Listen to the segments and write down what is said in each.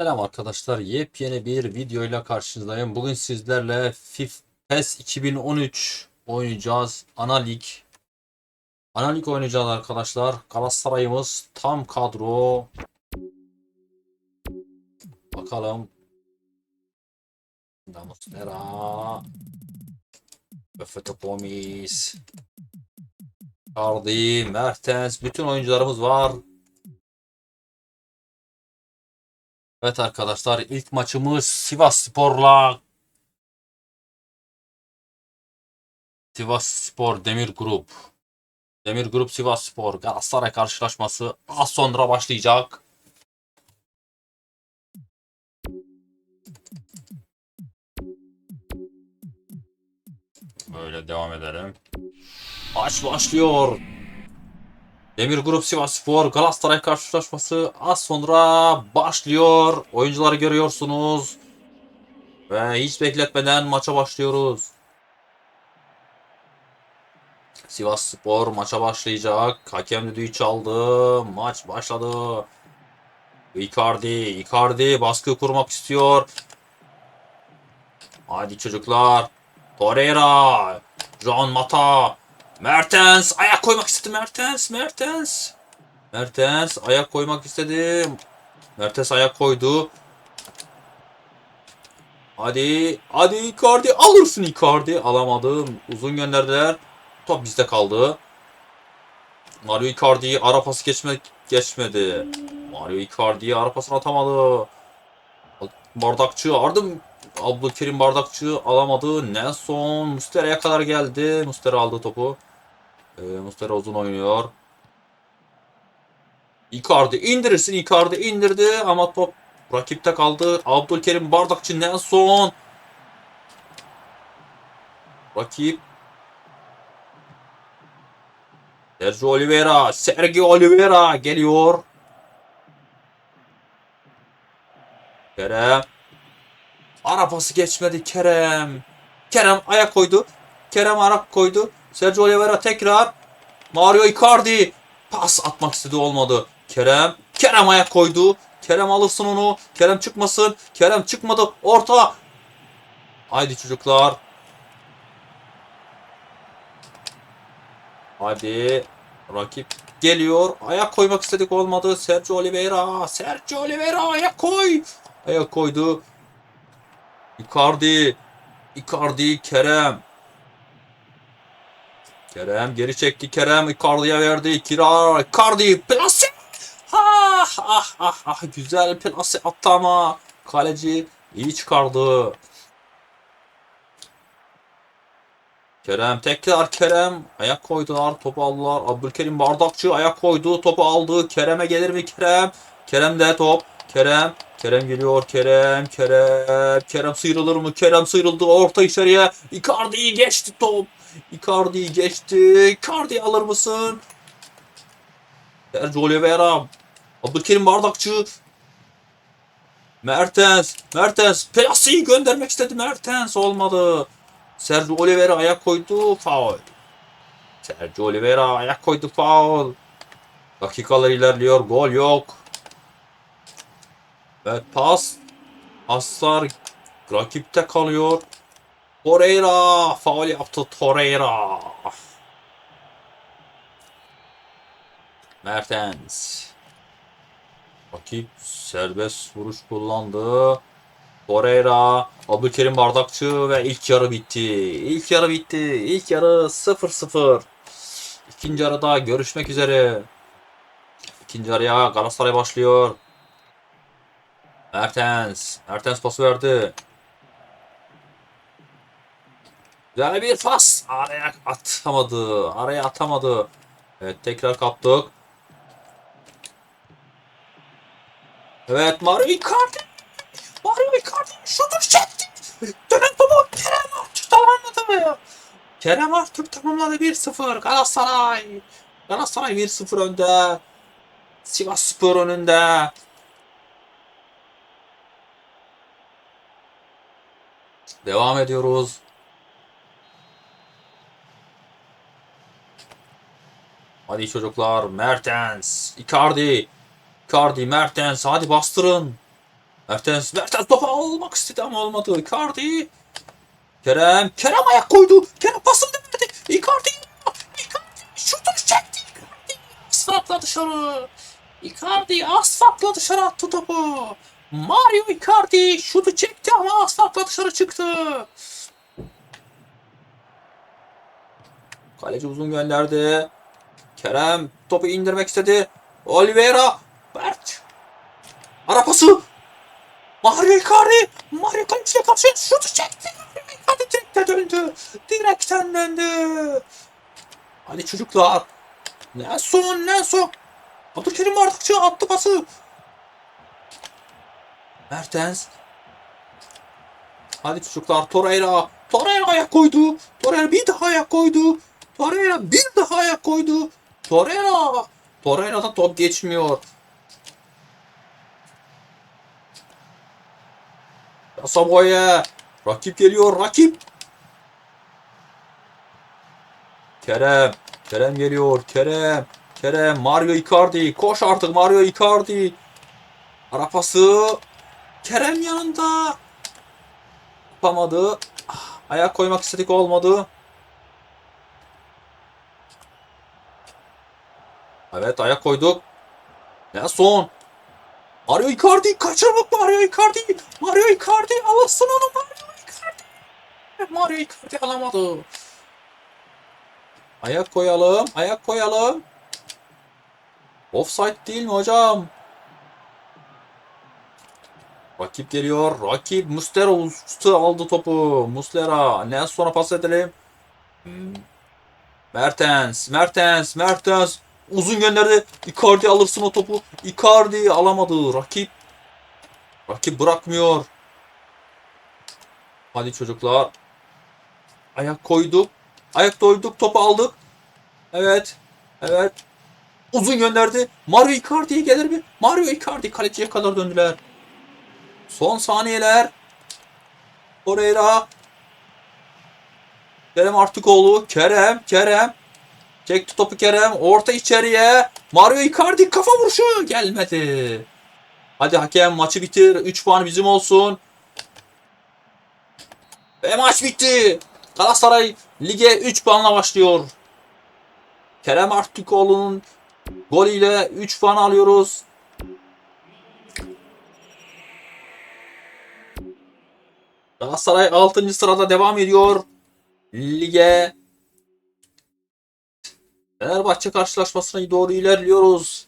Selam arkadaşlar. Yepyeni bir videoyla karşınızdayım. Bugün sizlerle FIFA PES 2013 oynayacağız. Ana lig. Ana lig oynayacağız arkadaşlar. Galatasaray'ımız tam kadro. Bakalım. Damustera. Öfete Gomis. Cardi, Mertens. Bütün oyuncularımız var. Evet arkadaşlar ilk maçımız Sivas Spor'la Sivas Spor Demir Grup. Demir Grup Sivas Spor Galatasaray karşılaşması az sonra başlayacak. Böyle devam edelim. Maç başlıyor. Demir Grup Sivas Spor Galatasaray karşılaşması az sonra başlıyor. Oyuncuları görüyorsunuz. Ve hiç bekletmeden maça başlıyoruz. Sivas Spor maça başlayacak. Hakem düdüğü çaldı. Maç başladı. Icardi, Icardi baskı kurmak istiyor. Hadi çocuklar. Torreira, John Mata, Mertens ayak koymak istedi Mertens. Mertens. Mertens ayak koymak istedi. Mertens ayak koydu. Hadi. Hadi Icardi. Alırsın Icardi. Alamadım. Uzun gönderdiler. Top bizde kaldı. Mario Icardi'yi ara pası geçme, geçmedi. Mario Icardi'yi ara pasını atamadı. Bardakçı ardım. Abdülkerim Bardakçı alamadı. Nelson Mustera'ya kadar geldi. Mustera aldı topu. Ee, Mustera uzun oynuyor. Icardi indirirsin Icardi indirdi ama top rakipte kaldı. Abdülkerim Bardakçı Nelson. Rakip Sergio Oliveira, Sergio Oliveira geliyor. Kerem. Ara pası geçmedi Kerem. Kerem ayak koydu. Kerem arak koydu. Sergio Oliveira tekrar. Mario Icardi. Pas atmak istedi olmadı. Kerem. Kerem ayak koydu. Kerem alırsın onu. Kerem çıkmasın. Kerem çıkmadı. Orta. Haydi çocuklar. Hadi. Rakip geliyor. Ayak koymak istedik olmadı. Sergio Oliveira. Sergio Oliveira ayak koy. Ayak koydu. Icardi. Icardi Kerem. Kerem geri çekti Kerem Icardi'ye verdi. Kira Icardi plase. Ha ha ha ha güzel plase attı ama kaleci iyi çıkardı. Kerem tekrar Kerem ayak koydular topu aldılar. Abdülkerim Bardakçı ayak koydu topu aldı. Kerem'e gelir mi Kerem? Kerem de top. Kerem Kerem geliyor Kerem Kerem Kerem sıyrılır mı? Kerem sıyrıldı orta içeriye. Icardi'yi geçti top. Icardi'yi geçti. Icardi alır mısın? Sergio Oliveira. Abdülkerim Bardakçı. Mertens. Mertens. Plasi'yi göndermek istedi Mertens. Olmadı. Sergio Oliveira ayak koydu. Faul. Sergio Oliveira ayak koydu. Faul. Dakikalar ilerliyor. Gol yok. Evet pas. Paslar rakipte kalıyor. Torreira faul yaptı Torreira. Mertens. Rakip serbest vuruş kullandı. Torreira, Abdülkerim Bardakçı ve ilk yarı bitti. İlk yarı bitti. İlk yarı 0-0. İkinci yarıda görüşmek üzere. İkinci yarıya Galatasaray başlıyor. Mertens. Mertens pası verdi. Güzel bir pas. Araya atamadı. Araya atamadı. Evet tekrar kaptık. Evet Mario Icardi. Mario Icardi şutur çekti. Dönen topu Kerem Artürk tamamladı mı? Kerem Artürk tamamladı 1-0 Galatasaray. Galatasaray 1-0 önde. Sivas Spor önünde. Devam ediyoruz. Hadi çocuklar. Mertens. Icardi. Icardi, Mertens. Hadi bastırın. Mertens, Mertens topu almak istedi ama olmadı. Icardi. Kerem, Kerem ayak koydu. Kerem pasını verdi. Icardi. Icardi şutunu çekti. Icardi asfaltla dışarı. Icardi asfaltla dışarı attı topu. Mario Icardi şutu çekti ama asfaltla dışarı çıktı. Kaleci uzun gönderdi. Kerem topu indirmek istedi. Oliveira. Berk. Ara pası. Mario Icardi. Mario kaleciye karşı şutu çekti. Icardi direkte döndü. Direkten döndü. Hadi çocuklar. Nelson, Nelson. Abdülkerim Bardakçı attı pası. Mertens. Hadi çocuklar Torreira. Torreira ayak koydu. Torreira bir daha ayak koydu. Torreira bir daha ayak koydu. Torreira. Torreira'da top geçmiyor. Samoye. Rakip geliyor. Rakip. Kerem. Kerem geliyor. Kerem. Kerem. Mario Icardi. Koş artık Mario Icardi. Arapası. Kerem yanında. Yapamadı. Ah, Ayak koymak istedik olmadı. Evet ayak koyduk. Nelson. Mario Icardi kaçırmak Mario Icardi. Mario Icardi alırsın onu Mario Icardi. Mario Icardi alamadı. Ayak koyalım. Ayak koyalım. Offside değil mi hocam? Rakip geliyor. Rakip Muslera usta aldı topu. Muslera. Nelson'a pas edelim. Mertens. Mertens. Mertens. Uzun gönderdi. Icardi alırsın o topu. Icardi alamadı. Rakip. Rakip bırakmıyor. Hadi çocuklar. Ayak koyduk. Ayak koyduk. Topu aldık. Evet. Evet. Uzun gönderdi. Mario Icardi'ye gelir mi? Mario Icardi kaleciye kadar döndüler. Son saniyeler. Torreira. Kerem Artıkoğlu. Kerem. Kerem. Çekti topu Kerem. Orta içeriye. Mario Icardi kafa vuruşu gelmedi. Hadi hakem maçı bitir. 3 puan bizim olsun. Ve maç bitti. Galatasaray lige 3 puanla başlıyor. Kerem Artıkoğlu'nun golüyle 3 puan alıyoruz. Galatasaray 6. sırada devam ediyor. Lige Fenerbahçe karşılaşmasına doğru ilerliyoruz.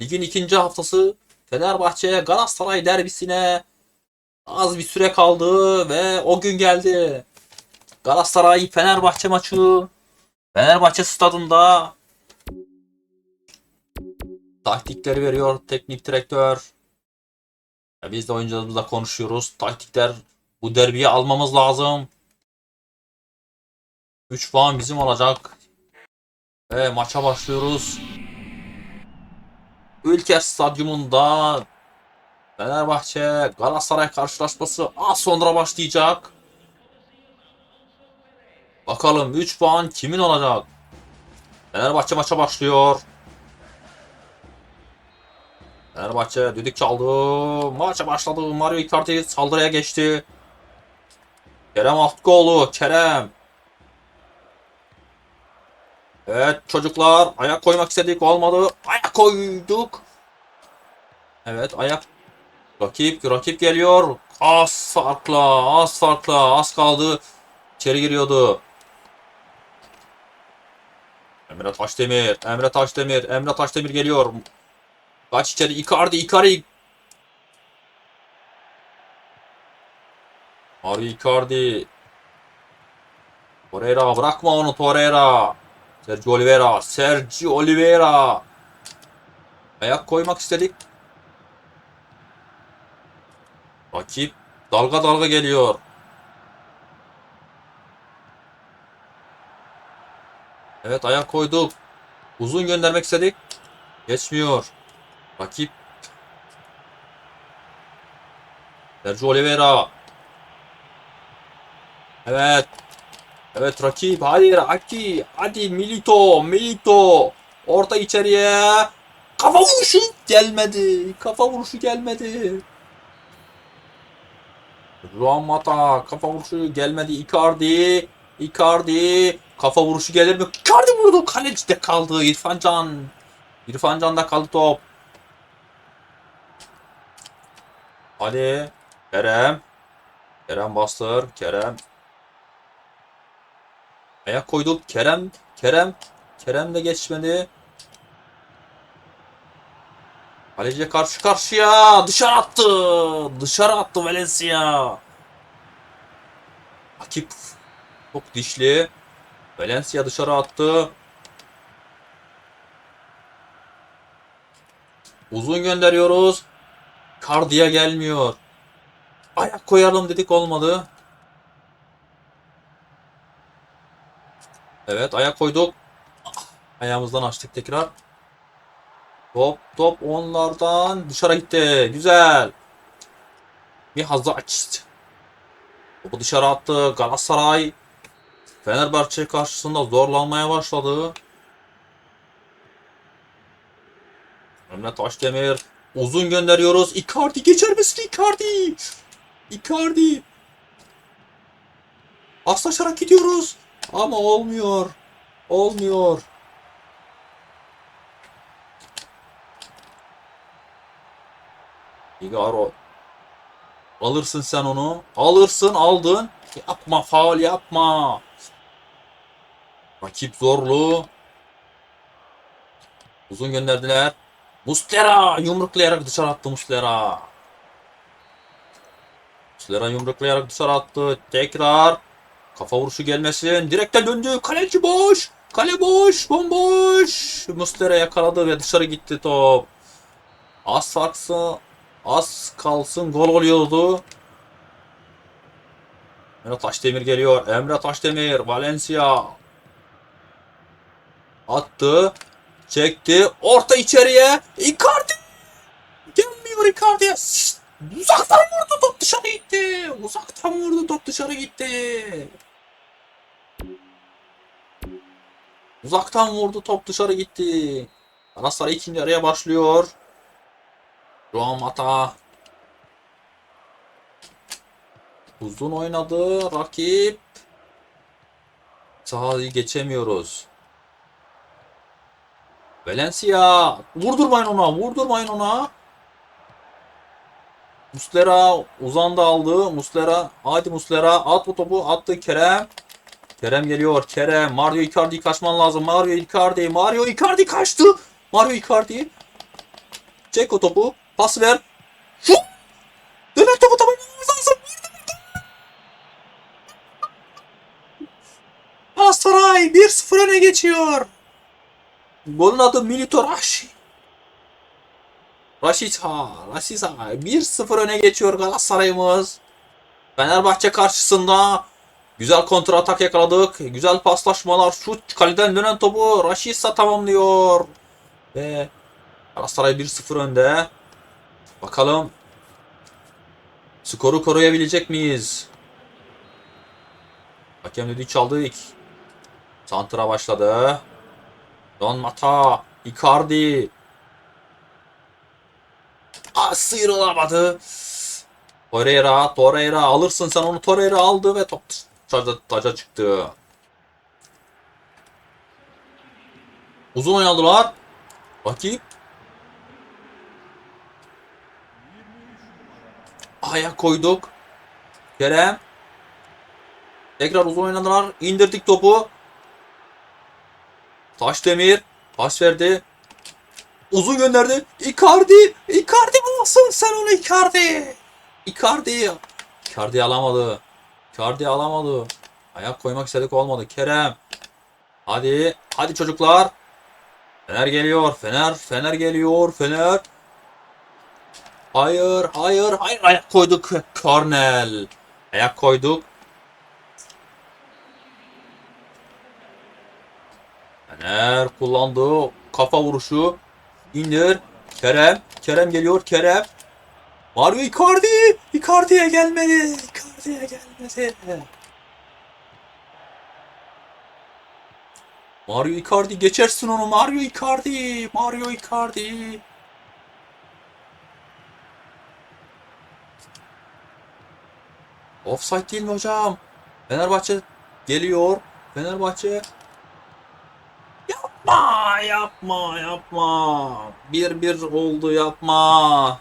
Ligin ikinci haftası Fenerbahçe Galatasaray derbisine az bir süre kaldı ve o gün geldi. Galatasaray Fenerbahçe maçı Fenerbahçe stadında taktikleri veriyor teknik direktör. Biz de oyuncularımızla konuşuyoruz. Taktikler bu derbiyi almamız lazım. 3 puan bizim olacak. Ve maça başlıyoruz. Ülker Stadyumunda Fenerbahçe Galatasaray karşılaşması az sonra başlayacak. Bakalım 3 puan kimin olacak? Fenerbahçe maça başlıyor. Fenerbahçe düdük çaldı. Maça başladı. Mario Icardi saldırıya geçti. Kerem Aktükoğlu. Kerem. Evet çocuklar ayak koymak istedik olmadı. Ayak koyduk. Evet ayak. Rakip rakip geliyor. Az farkla az farkla az kaldı. İçeri giriyordu. Emre Taşdemir. Emre Taşdemir. Emre Taşdemir geliyor. Kaç içeri. Icardi. Icardi. Mario Icardi. Torreira bırakma onu Torreira. Sergio Oliveira. Sergio Oliveira. Ayak koymak istedik. Rakip dalga dalga geliyor. Evet ayak koyduk. Uzun göndermek istedik. Geçmiyor. Rakip. Sergio Oliveira. Evet. Evet rakip. Hadi Aki. Hadi Milito. Milito. Orta içeriye. Kafa vuruşu gelmedi. Kafa vuruşu gelmedi. Juan Mata kafa vuruşu gelmedi. Icardi. Icardi. Kafa vuruşu gelir mi? Icardi vurdu. Kalecide kaldı. İrfan Can. İrfan Can'da kaldı top. Ali. Kerem. Kerem bastır. Kerem. Ayak koyduk. Kerem. Kerem. Kerem de geçmedi. Kaleciye karşı karşıya. Dışarı attı. Dışarı attı Valencia. Rakip çok dişli. Valencia dışarı attı. Uzun gönderiyoruz. Kardiya gelmiyor. Ayak koyalım dedik olmadı. Evet ayak koyduk. Ayağımızdan açtık tekrar. Top top onlardan dışarı gitti. Güzel. Bir hazı açtı. Topu dışarı attı. Galatasaray Fenerbahçe karşısında zorlanmaya başladı. Emre Taşdemir uzun gönderiyoruz. Icardi geçer misin Icardi? Icardi. Aslaşarak gidiyoruz. Ama olmuyor. Olmuyor. Igaro. Alırsın sen onu. Alırsın aldın. Yapma faul yapma. Rakip zorlu. Uzun gönderdiler. Muslera yumruklayarak dışarı attı Muslera. Muslera yumruklayarak dışarı attı. Tekrar. Kafa vuruşu gelmesin. Direkten döndü. Kaleci boş. Kale boş. Bomboş. Muslera yakaladı ve dışarı gitti top. Az farksa az kalsın gol oluyordu. Emre Taşdemir geliyor. Emre Taşdemir. Valencia. Attı. Çekti. Orta içeriye. Icardi. Gelmiyor Icardi'ye. Uzaktan vurdu dışarı gitti. Uzaktan vurdu top dışarı gitti. Uzaktan vurdu top dışarı gitti. Galatasaray ikinci araya başlıyor. Juan Mata. Uzun oynadı rakip. Sahayı geçemiyoruz. Valencia. Vurdurmayın ona. Vurdurmayın ona. Muslera uzandı aldı. Muslera. Hadi Muslera. At bu topu. Attı Kerem. Kerem geliyor. Kerem. Mario Icardi kaçman lazım. Mario Icardi. Mario Icardi kaçtı. Mario Icardi. Çek o topu. Pas ver. Şut. Dönen topu tamamlamamız lazım. Galatasaray 1-0 öne geçiyor. Golün adı Milito Rashi. Rashica, Rashica 1-0 öne geçiyor Galatasaray'ımız. Fenerbahçe karşısında güzel kontra atak yakaladık. Güzel paslaşmalar, şut kaleden dönen topu Rashica tamamlıyor. Ve Galatasaray 1-0 önde. Bakalım skoru koruyabilecek miyiz? Hakem düdüğü çaldı ilk. Santra başladı. Don Mata, Icardi. Aa, sıyrılamadı. Torreira, Torreira alırsın sen onu Torreira aldı ve top taca, taca çıktı. Uzun oynadılar. Rakip. Ayak koyduk. Kerem. Tekrar uzun oynadılar. İndirdik topu. Taşdemir pas verdi. Uzun gönderdi. Icardi. Icardi bulsun sen onu Icardi. Icardi. Icardi alamadı. Icardi alamadı. Ayak koymak istedik olmadı. Kerem. Hadi. Hadi çocuklar. Fener geliyor. Fener. Fener geliyor. Fener. Hayır. Hayır. Hayır. Ayak koyduk. Kornel. Ayak koyduk. Fener kullandığı kafa vuruşu. İndir. Kerem. Kerem geliyor. Kerem. Mario Icardi. Icardi'ye gelmedi. Icardi'ye gelmedi. Mario Icardi geçersin onu. Mario Icardi. Mario Icardi. Offside değil mi hocam? Fenerbahçe geliyor. Fenerbahçe yapma yapma yapma. 1-1 oldu yapma.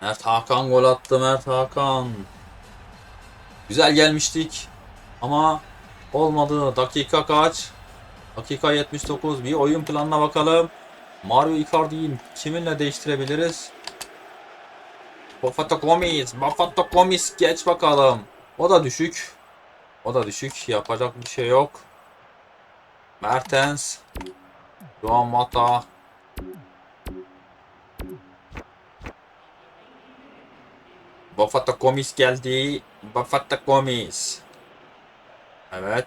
Mert Hakan gol attı Mert Hakan. Güzel gelmiştik ama olmadı. Dakika kaç? Dakika 79. Bir oyun planına bakalım. Mario Icardi'yi kiminle değiştirebiliriz? Bafato Gomis. Bafato Gomis geç bakalım. O da düşük. O da düşük. Yapacak bir şey yok. Mertens. Juan Mata. Bafato Gomis geldi. Bafato Gomis. Evet.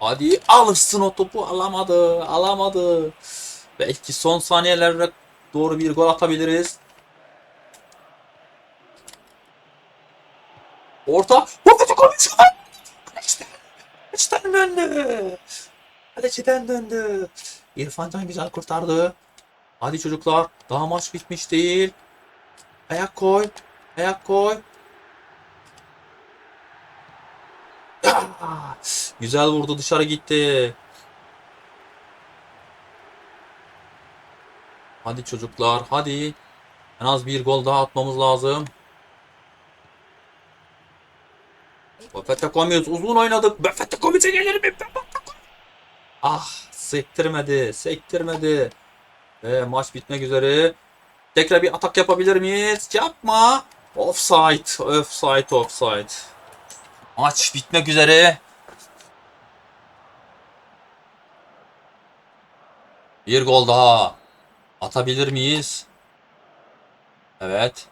Hadi alırsın o topu alamadı alamadı. Belki son saniyelerde doğru bir gol atabiliriz. Orta. Bafato Gomis. Kaleciden, kaleciden döndü. Kaleciden döndü. İrfan Can güzel kurtardı. Hadi çocuklar. Daha maç bitmiş değil. Ayak koy. Ayak koy. Ah, Güzel vurdu dışarı gitti. Hadi çocuklar hadi. En az bir gol daha atmamız lazım. Buffett'e koymuyoruz. Uzun oynadık. Buffett'e koymuyorsa gelir mi? Ah sektirmedi. Sektirmedi. Ve maç bitmek üzere. Tekrar bir atak yapabilir miyiz? Yapma. Offside. Offside. Offside. Maç bitmek üzere. Bir gol daha. Atabilir miyiz? Evet.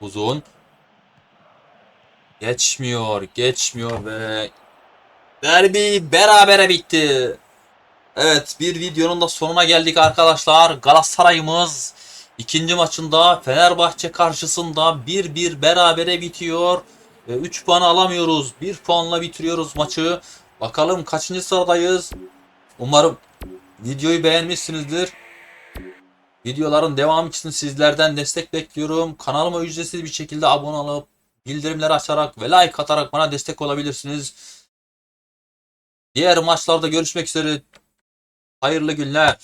Uzun. Geçmiyor. Geçmiyor ve derbi berabere bitti. Evet bir videonun da sonuna geldik arkadaşlar. Galatasaray'ımız ikinci maçında Fenerbahçe karşısında 1-1 berabere bitiyor. 3 puan alamıyoruz. 1 puanla bitiriyoruz maçı. Bakalım kaçıncı sıradayız. Umarım videoyu beğenmişsinizdir. Videoların devamı için sizlerden destek bekliyorum. Kanalıma ücretsiz bir şekilde abone olup bildirimleri açarak ve like atarak bana destek olabilirsiniz. Diğer maçlarda görüşmek üzere. Hayırlı günler.